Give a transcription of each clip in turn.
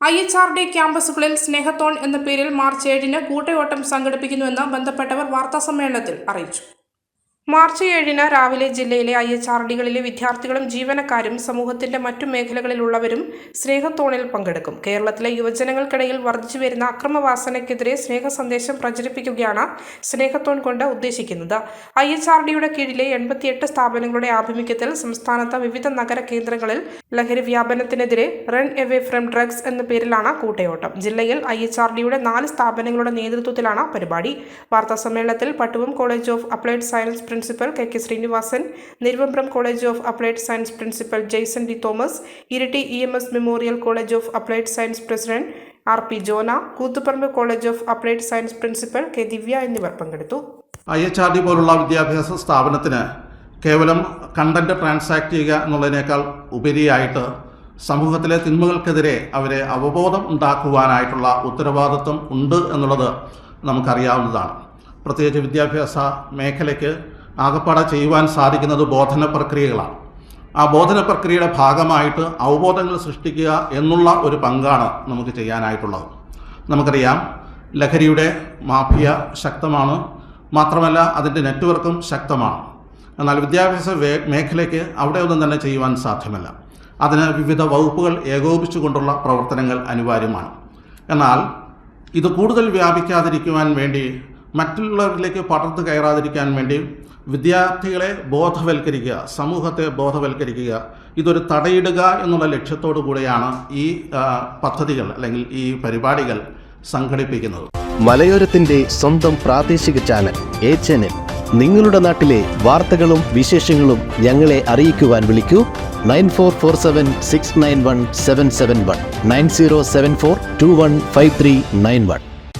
I H R D ക്യാമ്പസുകളിൽ സ്നേഹത്തോൺ എന്ന പേരിൽ മാർച്ച് ഏഴിന് കൂട്ടയോട്ടം സംഘടിപ്പിക്കുന്നുവെന്ന് ബന്ധപ്പെട്ടവർ വാർത്താസമ്മേളനത്തിൽ അറിയിച്ചു മാർച്ച് ഏഴിന് രാവിലെ ജില്ലയിലെ ഐ എച്ച് ആർ ഡികളിലെ വിദ്യാർത്ഥികളും ജീവനക്കാരും സമൂഹത്തിന്റെ മറ്റു മേഖലകളിലുള്ളവരും സ്നേഹത്തോണിൽ പങ്കെടുക്കും. കേരളത്തിലെ യുവജനങ്ങൾക്കിടയിൽ വർദ്ധിച്ചു വരുന്ന അക്രമവാസനയ്ക്കെതിരെ സ്നേഹ സന്ദേശം പ്രചരിപ്പിക്കുകയാണ് സ്നേഹത്തോൺ കൊണ്ട് ഉദ്ദേശിക്കുന്നത്. ഐ എച്ച് ആർ ഡിയുടെ കീഴിലെ എൺപത്തിയെട്ട് സ്ഥാപനങ്ങളുടെ ആഭിമുഖ്യത്തിൽ സംസ്ഥാനത്ത് വിവിധ നഗര കേന്ദ്രങ്ങളിൽ ലഹരി വ്യാപനത്തിനെതിരെ റൺ എവേ ഫ്രം ഡ്രഗ്സ് എന്ന പേരിലാണ് കൂട്ടയോട്ടം. ജില്ലയിൽ ഐ എച്ച് ആർ ഡിയുടെ നാല് സ്ഥാപനങ്ങളുടെ നേതൃത്വത്തിലാണ് പരിപാടി. വാർത്താസമ്മേളനത്തിൽ Pattuvam college of applied science principal K K Srinivasan Niruvambram college of applied science principal Jaison D Thomas Iritty E M S memorial college of applied science president R P Jona Koothuparamba college of applied science principal K Divya എന്നിവർ പങ്കെടുത്തു. I H R D പോലുള്ള വിദ്യാഭ്യാസ സ്ഥാപനത്തിന് കേവലം content transact ചെയ്യുക എന്നുള്ളതിനേക്കാൾ ഉപരിയായിട്ട് സമൂഹത്തിലെ തിന്മകൾക്കെതിരെ അവരെ അവബോധം ഉണ്ടാക്കുവാനായിട്ടുള്ള ഉത്തരവാദിത്വം ഉണ്ട് എന്നുള്ളത് നമുക്കറിയാവുന്നതാണ്. പ്രത്യേകിച്ച് വിദ്യാഭ്യാസ മേഖലയ്ക്ക് ആകപ്പാടെ ചെയ്യുവാൻ സാധിക്കുന്നത് ബോധന പ്രക്രിയകളാണ് ആ ബോധന പ്രക്രിയയുടെ ഭാഗമായിട്ട് അവബോധങ്ങൾ സൃഷ്ടിക്കുക എന്നുള്ള ഒരു പങ്കാണ് നമുക്ക് ചെയ്യാനായിട്ടുള്ളത്. നമുക്കറിയാം ലഹരിയുടെ മാഫിയ ശക്തമാണ്. മാത്രമല്ല അതിന്റെ നെറ്റ്വർക്കും ശക്തമാണ്. എന്നാൽ വിദ്യാഭ്യാസ മേഖലയ്ക്ക് അവിടെ ഒന്നും തന്നെ ചെയ്യുവാൻ സാധ്യമല്ല. അതിന് വിവിധ വകുപ്പുകൾ ഏകോപിച്ചുകൊണ്ടുള്ള പ്രവർത്തനങ്ങൾ അനിവാര്യമാണ്. എന്നാൽ ഇത് കൂടുതൽ വ്യാപിക്കാതിരിക്കുവാൻ വേണ്ടി മറ്റുള്ളവരിലേക്ക് പടർന്നു കയറാതിരിക്കാൻ വേണ്ടി വിദ്യാർത്ഥികളെ ബോധവൽക്കരിക്കുക സമൂഹത്തെ ബോധവൽക്കരിക്കുക. ഇതൊരു തടയിടുക എന്നുള്ള ലക്ഷ്യത്തോടു കൂടെയാണ് ഈ പദ്ധതികൾ അല്ലെങ്കിൽ ഈ പരിപാടികൾ സംഘടിപ്പിക്കുന്നത്. മലയോരത്തിന്റെ സ്വന്തം പ്രാദേശിക ചാനൽ എ ചാനൽ. നിങ്ങളുടെ നാട്ടിലെ വാർത്തകളും വിശേഷങ്ങളും ഞങ്ങളെ അറിയിക്കുവാൻ വിളിക്കൂ. Nine four four seven six nine one seven seven one. Nine zero seven four two one five three nine one.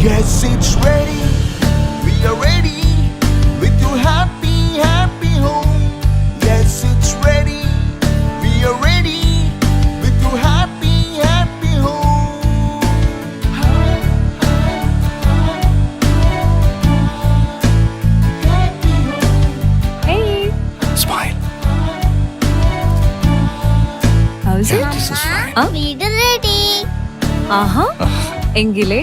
Yes, it's ready. We are ready with your happy, happy home. Yes, it's ready. We are ready with your happy, happy home. Hey, Smile. how's it? This is fine. വീട് ready ആഹാ എങ്കിലേ